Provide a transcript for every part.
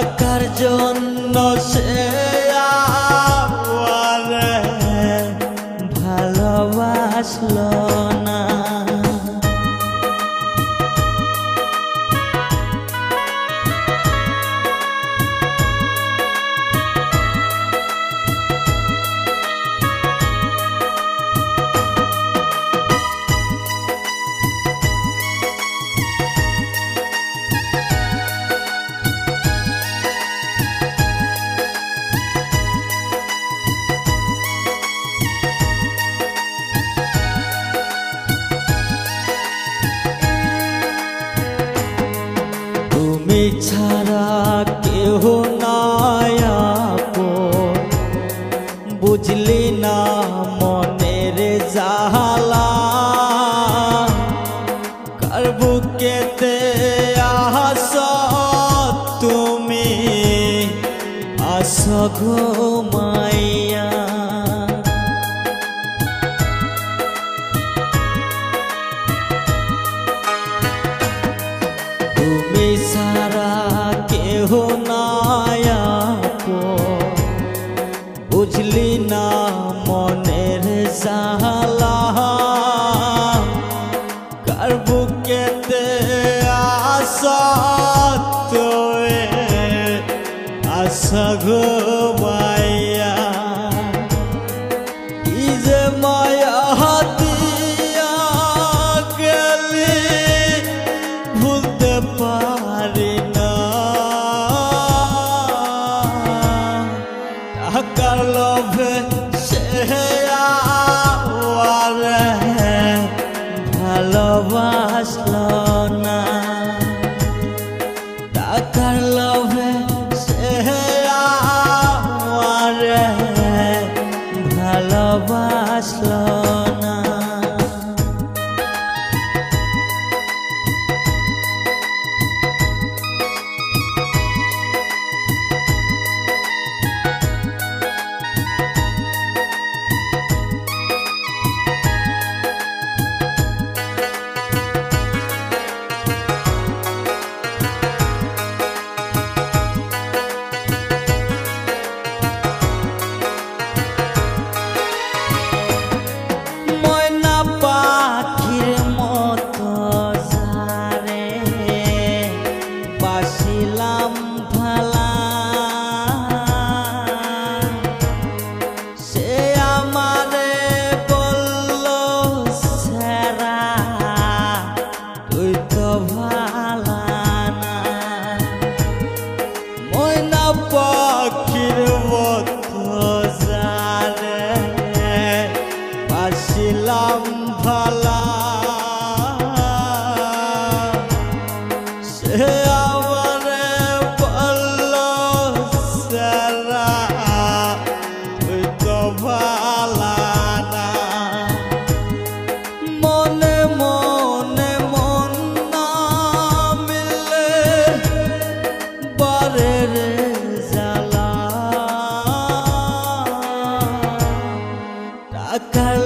টাকার জন্য সে বুকেতে আস তুমি আস ঘুমাইয়া তুমি সারা কেহ নায়াপো বুঝলি না মনের জালা আশা ঘুমাইয়া কি যে মায়া দিয়া গেলি ভুলতে পারি না। টাকার লোভে সে আমারে ভালোবাসলো।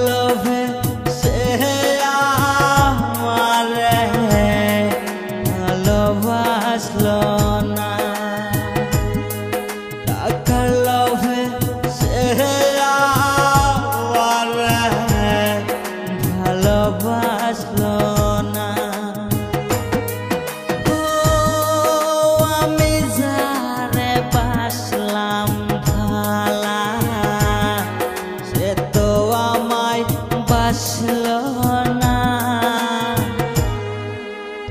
টাকার লোভে সে